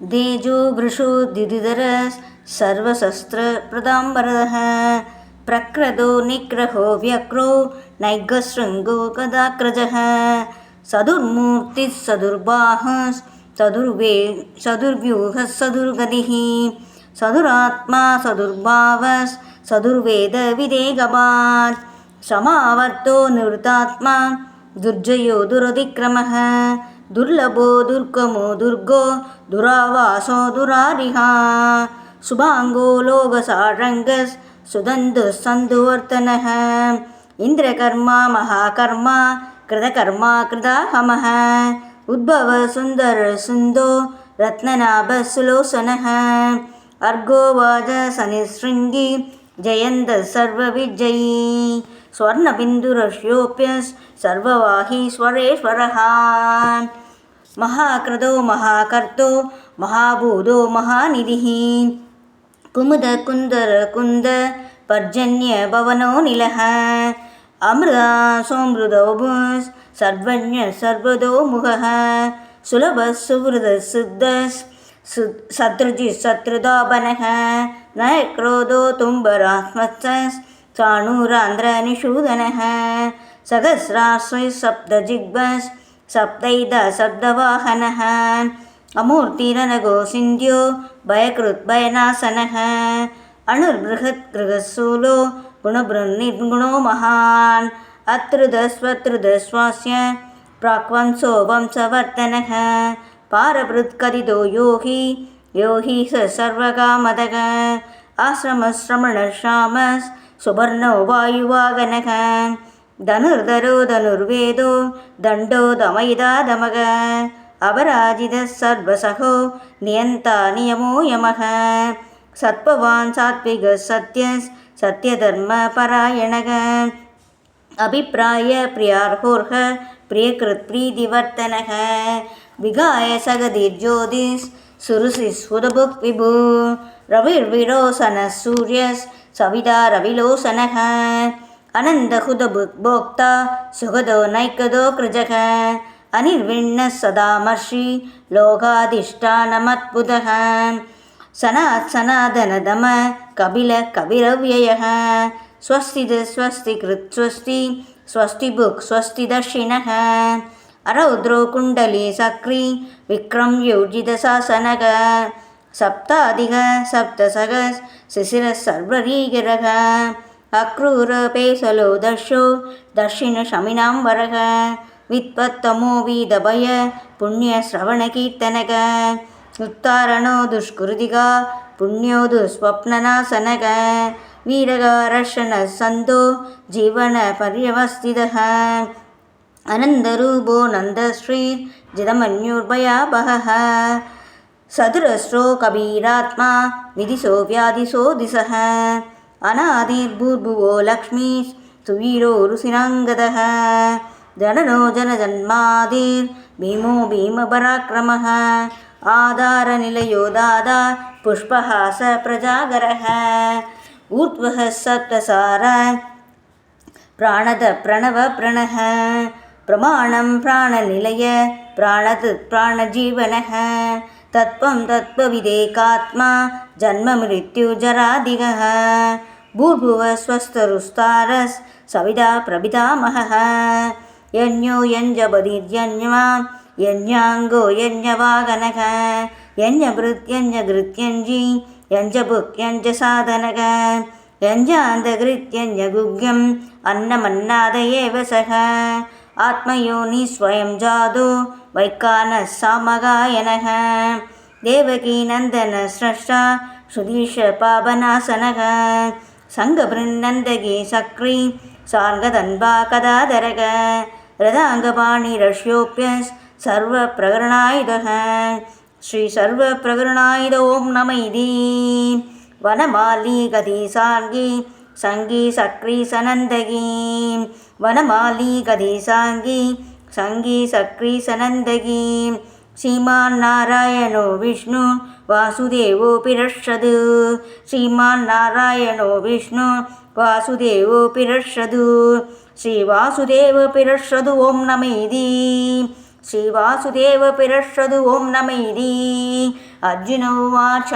தேஜோபృషు திதிதர சர்வசஸ்திர பிரதாம்பரதः பிரக்ரதோ நிக்ரஹோ வியக்ரோ நைகஸ்ருங்கோ கதாக்ரஜः சதுர்மூர்த்தி சதுர்பாக சதுர்வே சதுர்வியூக சதுர்கதிः சதுராத்மா சதுர்பாவஸ் சதுர்வேத விதேகபாத் சமாவர்த்தோ நிவத்தாத்மா துர்ஜயோ துரதிக்கிரமः ದುರ್ಲಭೋ ದುರ್ಗಮೋ ದುರ್ಗೋ ದುರಾವಾಸೋ ದುರಾರಿಹ ಶುಭಾಂಗೋ ಲೋಗಸಾರಂಗಸ್ ಸುಧಂದು ಸಂದುವರ್ತನ ಇಂದ್ರಕರ್ಮ ಮಹಾಕರ್ಮ ಕೃತಕರ್ಮ ಕೃತಾಹಮಃ ಉದ್ಭವ ಸುಂದರ ಸುಂದೋ ರತ್ನನಾಭ ಸುಲೋಸನಃ ಅರ್ಗೋವಾಜ ಸನಿಶೃಂಗಿ ಜಯಂತ ಸರ್ವವಿಜಯೀ सर्वविजयी स्वर्णबिन्दुरश्योप्यस् सर्ववाहीश्वरेश्वरः महाकृतो महाकर्तो महाभूतो महानिधिः कुमुदकुन्दरकुन्द पर्जन्यभवनो निलः अमृता सोमृदो भुस् सर्वज्ञ सर्वतो मुखः सुलभः सुहृदः सिद्धः सु शत्रुजित् शत्रुदापनः न क्रोधो तुम्बरात्मत्सः चाणूरान्ध्रनिषूदनः सहस्राश्रय सप्तजिग्बस् सप्तैद शब्दवाहनः अमूर्तिरनगो सिन्ध्यो भयकृद्भयनाशनः अणुर्बृहत्गृहशूलो गुणबृन्निर्गुणो महान् अत्रुदस्वत्रुदस्वास्य प्राक्वंसो वंशवर्तनः पारभृत्कथितो यो हि यो हि स सर्वकामदः சுபர்ணோ வாயுவாகனக தனுர்தரோ தனுர்வேதோ தண்டோ தமயிதாதமக அபராஜித சர்வசகோ நியந்தா நியமோ யமக. சத்பவான் சாத்விக சத்ய சத்யதர்ம பராயணக. அபிப்பிராய பிரியார்ஹோர்ஹ பிரியகிருத் பிரீதிவர்த்தனக. விகாய சகதிர் ஜோதிஷ் சுருசிஸ்வதபுக் விபு. सूर्यस् सविता रविलोचनः अनन्दहुतभुक्भोक्ता सुगदो नैकदो कृजः अनिर्विण्णः सदामर्षि लोकाधिष्ठानमद्भुतः सनात् सनातनदम कपिल कविरव्ययः स्वस्तिद स्वस्ति कृत् स्वस्ति स्वस्ति बुक् स्वस्ति दर्शिनः अरौद्रो कुण्डली सक्री विक्रम योजितशासनः सप्ताधिक सप्तसग शिशिरः सर्वरीगिरः अक्रूरपेशलो दर्शो दर्शिनशमिनाम्बरः वित्पत्तमो वीदभय पुण्यश्रवणकीर्तनक उत्तारणो दुष्कृतिका पुण्यो दुःस्वप्ननाशनक वीरगारर्षणः सन्तो जीवनपर्यवस्थितः अनन्दरूपो नन्दश्रीर्जितमन्युर्भयापहः சதுரஸ்ரோ கபீராத்மா விதிசோ வியாதிசோ திசக அநாதிர்பூர்புவோ லக்ஷ்மி சுவீரோ ருசிரங்கதக ஜனனோ ஜனஜன்மாதீர் பீமோ பீமபராக்கிரம ஆதாரநிலையோ தாதா புஷ்பஹாச பிரஜாகரக ஊர்த்வக சப்தசார பிராணத பிரணவ பிரணக பிரமாணம் பிராணநிலைய பிராணது பிராணஜீவனக तत्त्वविदेकात्मा जन्ममृत्युजरादिगः भूर्भुवः स्वस्तरुस्तारस् सविता प्रपितामहः यज्ञो यञ्जबधिर्यज्ञमा यज्ञाङ्गो यज्ञवागनः यज्ञभृत्यञ्जघृत्यञ्जि यञ्जभुक्यञ्जसाधनः यञ्जान्तघृत्यञ्जगुग्यम् अन्नमन्नाद एव सः ஆத்மயோனி ஸ்வயம் ஜாதோ வைக்கான சாமகாயனக. தேவகி நந்தன ஸ்ரஷ்டா சுதீஷ பாபநாசனக. சங்கபிருநந்தகி சக்ரி சார்கதன்பா கதாதரக ரதாங்கபாணி ரஷ்யோப்பிய சர்வ பிரகரணாயுதக. ஸ்ரீ சர்வ பிரகரணாயுத ஓம் நமைதி வனமாலி கதி சார்கி சங்கி சக்ரி சனந்தகி வனமாலி கதிசாங்கி சங்கி சக்ரி சனந்தகி ಶ್ರೀಮಾನ್ ನಾರಾಯಣೋ ವಿಷ್ಣು ವಾಸುದೇವೋ ಪಿರಷದು ಶ್ರೀಮಾನ್ ನಾರಾಯಣೋ ವಿಷ್ಣು ವಾಸುದೇವೋ ಪಿರಷದು ಶ್ರೀ ವಾಸುದೇವ ಪಿರಷದು ಓಂ ನಮೈದಿ ಶ್ರೀ ವಾಸುದೇವ ಪಿರಷದು ಓಂ ನಮೈದಿ ಅರ್ಜುನ ಉವಾಚ